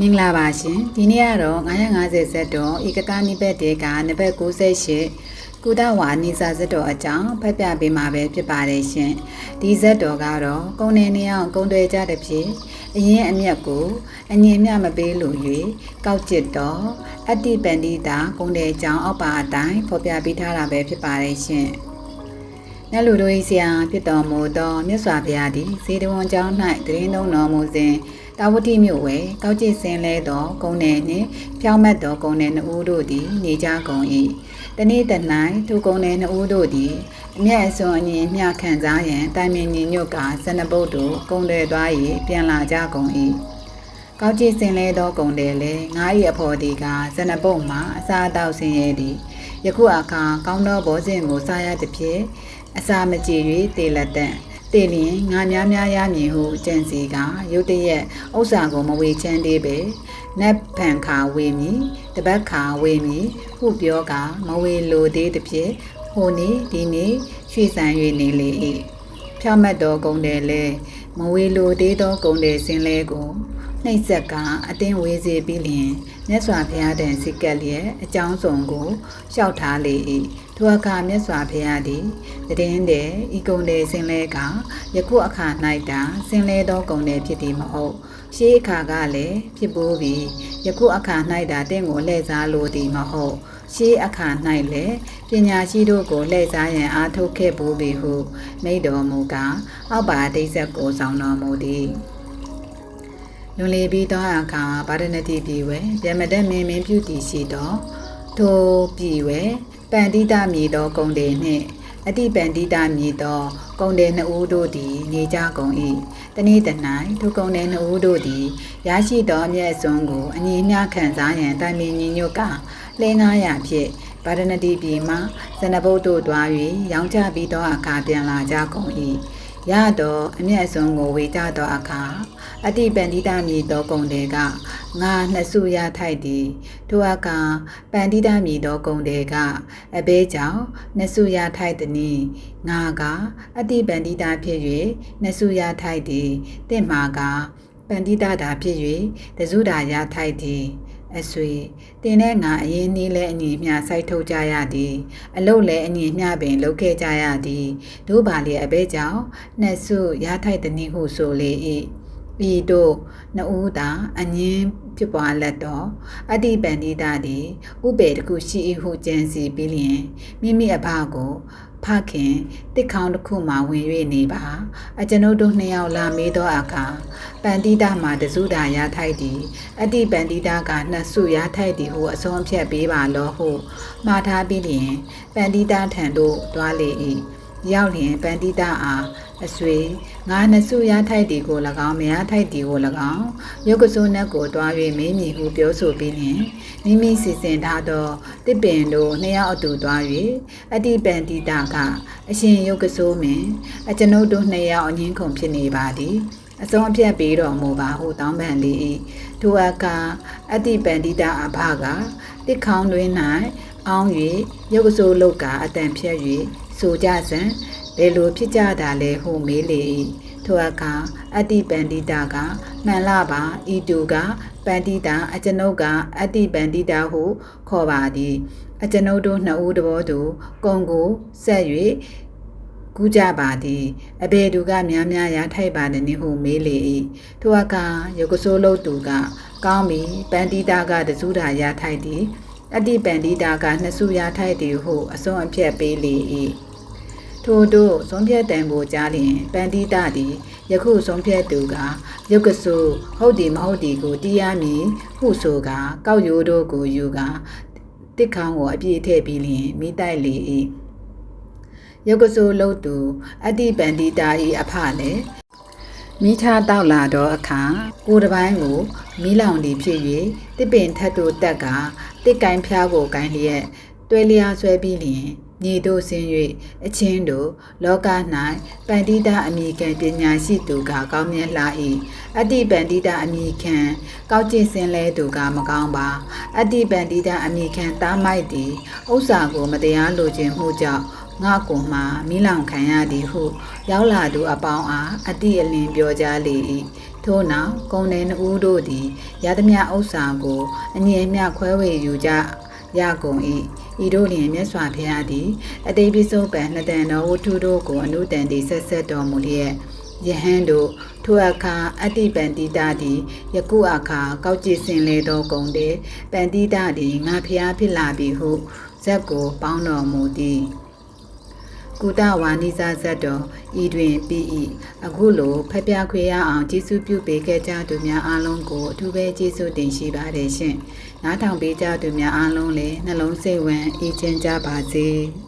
မင်္ဂလာပါရှင်ဒီနေ့ကတော့950ဇက်တော်ဧကတာနိဘက်တေကနဘက်68ကုဒဝါနိစာဇက်တော်အကြောင်းဖတ်ပြပေးမှာပဲဖြစ်ပါတယ်ရှင်ဒီဇက်တော်ကတော့ကုံနေနေအောင်ကုံတွေကြတဲ့ဖြစ်အရင်အမျက်ကိုအငြင်းမြမပေးလို့၍ကောက်ကျစ်တော်အတ္တိပန္တိတာကုံတဲ့အကြောင်းအောက်ပါအတိုင်းဖော်ပြပေးထားတာပဲဖြစ်ပါတယ်ရှင်နတ်လူတို့၏ဆရာဖြစ်တော်မူသောမြတ်စွာဘုရားသည်ဇေတဝန်ကျောင်း၌တရင်သုံးတော်မူစဉ် တာဝတိမြို့ဝဲကောက်ကျစ်စင်လဲသောကုန်းနယ်နှင့်ဖြောင်းမတ်သောကုန်းနယ်နှစ်ဦးတို့သည် နေကြကုန်၏တနေ့တ၌ထိုကုန်းနယ်နှစ်ဦးတို့သည်အမျက်အစွန်အငြင်းမျှခံစားရန်တိုင်ပင်ညီညွတ်ကဇနပုတ်တို့ကုန်းတွေသွား၍ပြန်လာကြကုန်၏ကောက်ကျစ်စင်လဲသောကုန်းတယ်လေငါ၏အဖော်ဒီကဇနပုတ်မှအစာအသောက်ဆင်းရဲသည်ယခုအခါကောင်းသောဘောဇင်ကိုစားရသည်ဖြင့်အစာမကြည်၍တေလက်တန့် တည်လျင်ငါများများရမည်ဟုကြံစီကရုတ်တရက်ဥစ္စာကိုမဝေချမ်းသေးပဲနတ်ဖန်ခါဝေမည်တပတ်ခါဝေမည်ဟုပြောကမဝေလိုသေးသည်ဖြင့်ဟိုနေ့ဒီနေ့ရွှေဆန်၍နေလေ၏ဖြောက်မတ်သောဂုံတယ်လဲမဝေလိုသေးသောဂုံတယ်စင်လဲကို နှိပ်ဆက်ကအတင်းဝေးစေပြီးလျင်မြတ်စွာဘုရားတန်စိကက်လျက်အကြောင်းစုံကိုလျှောက်ထားလေ၏ထိုအခါမြတ်စွာဘုရားသည်တည်င်းတဲ့ဤကုံတဲ့စင်လဲကယခုအခါ၌တာစင်လဲသောကုံတဲ့ဖြစ်သည်မဟုတ်ရှေးအခါကလည်းဖြစ်ပိုးပြီးယခုအခါ၌တာတင့်ကိုလှည့်စားလိုသည်မဟုတ်ရှေးအခါ၌လည်းပညာရှိတို့ကိုလှည့်စားရန်အားထုတ်ခဲ့ပိုးပြီဟုမိတော်မူကားအောက်ပါအတိတ်ဆက်ကိုဆောင်တော်မူသည် လွန်လေပြီးသောအခါဗာဒနတိပြည်ဝဲဗျမတက်မင်းမင်းပြုတည်ရှိသောထိုပြည်ဝဲပန္တိတမည်သောဂုံတေနှင့်အတိပန္တိတမည်သောဂုံတေနှစ်ဦးတို့သည် နေကြကုန်၏တနေ့တ၌ထိုဂုံတေနှစ်ဦးတို့သည်ရရှိသောအမျက်အစွန်းကိုအငြင်းများခံစားရန်တိုင်ပင်ညီညွတ်ကလဲငားရဖြင့်ဗာဒနတိပြည်မှဇနဘုတ်တို့တွား၍ရောင်းချပြီးသောအခါပြန်လာကြကုန်၏ရတော့အမျက်အစွန်းကိုဝေကြသောအခါ အတိပန္တိတမည်သောဂုံတေကငါနှစ်စုရထိုက်သည်ထိုအခါပန္တိတမည်သောဂုံတေကအဘဲကြောင့်နှစ်စုရထိုက်သည်ငါကအတိပန္တိတဖြစ်၍နှစ်စုရထိုက်သည်တင့်မှာကပန္တိတတာဖြစ်၍တစုတာရထိုက်သည်အဆွေတင်တဲ့ငါအရင်နှီးလဲအညီမျှစိုက်ထုတ်ကြရသည်အလုတ်လဲအညီမျှပင်လုပ်ခဲ့ကြရသည်တို့ပါလေအဘဲကြောင့်နှစ်စုရထိုက်သည်ဟုဆိုလေ၏ ဤတို့နှစ်ဦးသာအငင်းဖြစ်ပွားလက်တော့အတ္တိပန္တိတာသည်ဥပေတခုရှိ၏ဟုကြံစီပြီးလျင်မိမိအဘကိုဖခင်တစ်ခေါင်းတစ်ခုမှဝင်၍နေပါအကျွန်ုပ်တို့နှစ်ယောက်လာမေးသောအခါပန္တိတာမှာတစုတာရထိုက်သည်အတ္တိပန္တိတာကနှစ်စုရထိုက်သည်ဟုအဆုံးဖြတ်ပေးပါလောဟုမှားထားပြီးလျင်ပန္တိတာထံသို့တွားလေ၏ရောက်လျင်ပန္တိတာအား အဆွေငါနှစုရထိုက်တီကို၎င်းမရထိုက်တီကို၎င်းရုပ်ကစိုးနက်ကိုတွား၍မင်းမည်ဟုပြောဆိုပြီးလျင်မိမိစီစဉ်ထားသောတစ်ပင်တို့နှစ်ယောက်အတူတွား၍အတိပန်တိတာကအရှင်ရုပ်ကစိုးမင်းအကျွန်ုပ်တို့နှစ်ယောက်အငင်းခုန်ဖြစ်နေပါသည်အစုံအပြတ်ပေးတော်မူပါဟုတောင်းပန်လေ၏ထိုအခါအတိပန်တိတာအဘကတစ်ခေါင်းတွင်၌အောင်း၍ရုပ်ကစိုးလုတ်ကအတန်ဖြတ်၍ဆိုကြစံ ဘယ်လိုဖြစ်ကြတာလဲဟုမေးလေ၏ထိုအခါအတ္တိပန္တိတာကမှန်လားပါဤတူကပန္တိတာအကျွန်ုပ်ကအတ္တိပန္တိတာဟုခေါ်ပါသည်အကျွန်ုပ်တို့နှစ်ဦးတဘောတူကုံကိုဆက်၍ကူးကြပါသည်အဘေသူကများများရထိုက်ပါသည်ဟုမေးလေ၏ထိုအခါယုကဆိုးလုတ်သူက ကောင်းပြီပန္တိတာကတစုတာရထိုက်သည်အတ္တိပန္တိတာကနှစ်စုရထိုက်သည်ဟုအစွန်အဖြတ်ပေးလေ၏ ထို့တို့ဆုံးဖြတ်တံကိုကြားလျင်ပန္တိတသည်ယခုဆုံးဖြတ်သူကယုတ်ကဆုဟုတ်ဒီမဟုတ်ဒီကိုတရားမည်ဟုဆိုကကောက်ရိုးတို့ကိုယူကတစ်ခေါင်းကိုအပြည့်ထည့်ပြီးလျင်မိတိုက်လေ၏ယုတ်ကဆုလှုပ်သူအတ္တိပန္တိတာ၏အဖလည်းမိချတောက်လာတော့အခါကိုတပိုင်းကိုမီးလောင်သည်ဖြစ်၍တစ်ပင်ထက်တို့တက်ကတစ်ကိုင်းဖျားကိုကိုင်းလျက်တွဲလျားဆွဲပြီးလျင် ညီတို့ဆင်း၍အချင်းတို့လောက၌ပန္တိတအမိခံပညာရှိသူကကောင်းမြတ်လာ၏အတ္တိပန္တိတအမိခံကောက်ကျင့်စင်လဲသူကမကောင်းပါအတ္တိပန္တိတအမိခံတားမိုက်သည်ဥစ္စာကိုမတရားလိုချင်မှုကြောင့်ငါကိုမှမိလောင်ခံရသည်ဟု ရောက်လာသူအပေါင်းအားအတိအလင်းပြောကြားလေ၏ထို့နောက်ကုံနေနှစ်ဦးတို့သည်ရသမျှဥစ္စာကိုအငြင်းမြခွဲဝေယူကြရကုန်၏ ဤတို့လျင်မြတ်စွာဘုရားသည်အတိတ်ပိစုံပံနှစ်တန်တော်ဝတ္ထုတို့ကိုအနုတန်သည်ဆက်ဆက်တော်မူလျက်ယဟန်တို့ထိုအခါအတ္တိပန္တိတာသည်ယခုအခါကောက်ကြည့်စင်လေသောကုံတဲ့ပန္တိတာသည်ငါဖျားဖြစ်လာပြီဟုဇက်ကို ပေါင်းတော်မူသည် ကုတဝါနိစာဇတ်တော်ဤတွင်ပြီး၏အခုလိုဖက်ပြခွေရအောင်ကျေးဇူးပြုပေးခဲ့ကြသူများအားလုံးကိုအထူးပဲကျေးဇူးတင်ရှိပါတယ်ရှင်နားထောင်ပေးကြသူများအားလုံးလည်းနှလုံးစိတ်ဝင်အေးချမ်းကြပါစေ။